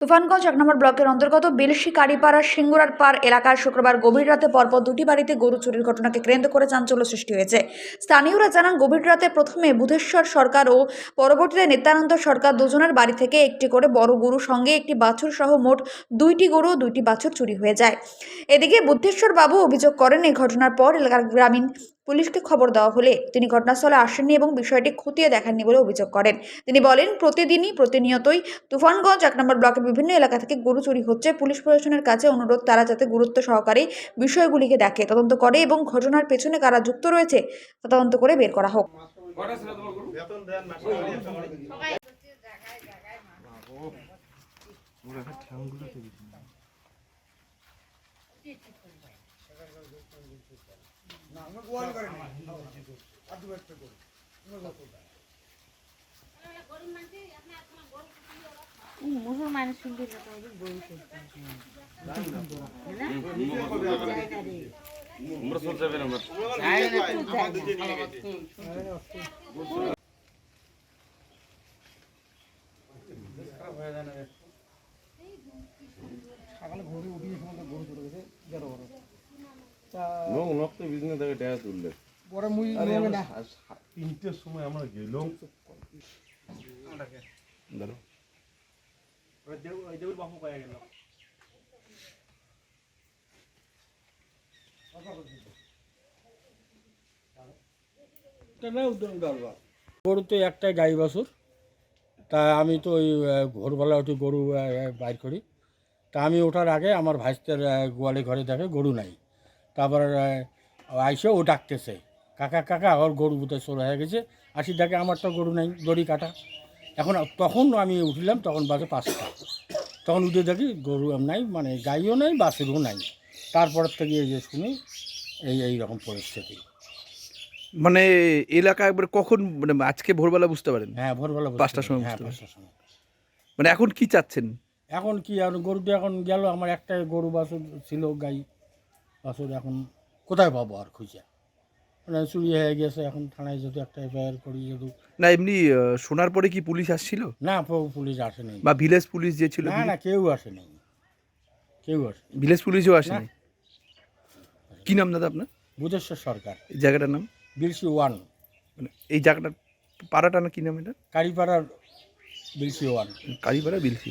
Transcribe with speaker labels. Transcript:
Speaker 1: তুফানগঞ্জ এক নম্বর ব্লকের অন্তর্গত বেলশি কারিপাড়া সিঙ্গুরার পার এলাকার শুক্রবার গভীর রাতে পরপর দুটি বাড়িতে গরু চুরির ঘটনাকে কেন্দ্র করে চাঞ্চল্য সৃষ্টি হয়েছে। স্থানীয়রা জানান, গভীর রাতে প্রথমে বুধেশ্বর সরকার ও পরবর্তীতে নিত্যানন্দ সরকার দুজনের বাড়ি থেকে একটি করে বড় গরু, সঙ্গে একটি বাছুর সহ মোট দুইটি গরু ও দুইটি বাছুর চুরি হয়ে যায়। এদিকে বুদ্ধেশ্বর বাবু অভিযোগ করেন এই ঘটনার পর এলাকার গ্রামীণ পুলিশকে খবর দেওয়া হলে তিনি ঘটনাস্থলে আসেননি এবং বিষয়টি খতিয়ে দেখেননি বলে অভিযোগ করেন। তিনি বলেন, প্রতিদিনই, প্রতিনিয়তই তুফানগঞ্জ এক নম্বর ব্লকের বিভিন্ন এলাকা থেকে গরু চুরি হচ্ছে। পুলিশ প্রশাসনের কাছে অনুরোধ, তারা যাতে গুরুত্ব সহকারে বিষয়গুলিকে দেখে, তদন্ত করে এবং ঘটনার পেছনে কারা যুক্ত রয়েছে তা তদন্ত করে বের করা হোক।
Speaker 2: শুনতে গরু চলছে
Speaker 3: মুরসুল সাহেবের আমার নৌ নক্ত বিজনেস থেকে টাকা তুললে
Speaker 4: পরে মুই
Speaker 3: আরে
Speaker 4: নিয়ে
Speaker 3: আমরা
Speaker 4: না।
Speaker 3: সা- সা- তিনটের সময় আমরা গেলাম। ধরো।
Speaker 4: গরু তো একটাই গাই বাছুর। তা আমি তো ওই আহ, ভোরবেলা উঠে গরু বাইর করি। তা আমি ওঠার আগে আমার ভাইস্তের গোয়ালে ঘরে দেখে গরু নাই। তারপর আইসে ও ডাকতেছে। কাকা কাকা ওর গরু বুতে চোর হয়ে গেছে। আসি দেখে আমার তো গরু নাই দড়ি কাটা। এখন তখন আমি উঠলাম তখন বাজে পাঁচটা। তখন উঠে দেখি গরু নাই মানে গাইও নাই বাসেরও নাই। তারপর থেকে এই যে শুনি এই এই রকম পরিস্থিতি।
Speaker 5: মানে এলাকা একবার কখন মানে আজকে ভোরবেলা বুঝতে পারেন?
Speaker 4: হ্যাঁ ভোরবেলা
Speaker 5: পাঁচটার সময়
Speaker 4: হ্যাঁ পাঁচটার সময়।
Speaker 5: মানে এখন কি চাচ্ছেন?
Speaker 4: এখন কি আর গরুটা এখন গেল আমার একটা গরু বাছুর ছিল গাই। বাছুর এখন কোথায় পাবো আর খুঁজে? মানে চুরি হয়ে গেছে এখন থানায় যদি একটা এফআইআর করি যদি
Speaker 5: না এমনি শোনার পরে কি পুলিশ আসছিল?
Speaker 4: না পুলিশ আসেনি।
Speaker 5: বা ভিলেজ পুলিশ যে ছিল
Speaker 4: না না কেউ আসেনি। কেউ আসে
Speaker 5: ভিলেজ পুলিশও আসেনি? কি নাম দাদা আপনার?
Speaker 4: বুধেশ্বর সরকার।
Speaker 5: এই জায়গাটার নাম?
Speaker 4: বিলসি ওয়ান।
Speaker 5: মানে এই জায়গাটার পাড়াটা না কি নাম এটা?
Speaker 4: কারিপাড়ার বিলসি ওয়ান।
Speaker 5: কারিপাড়া বিলসি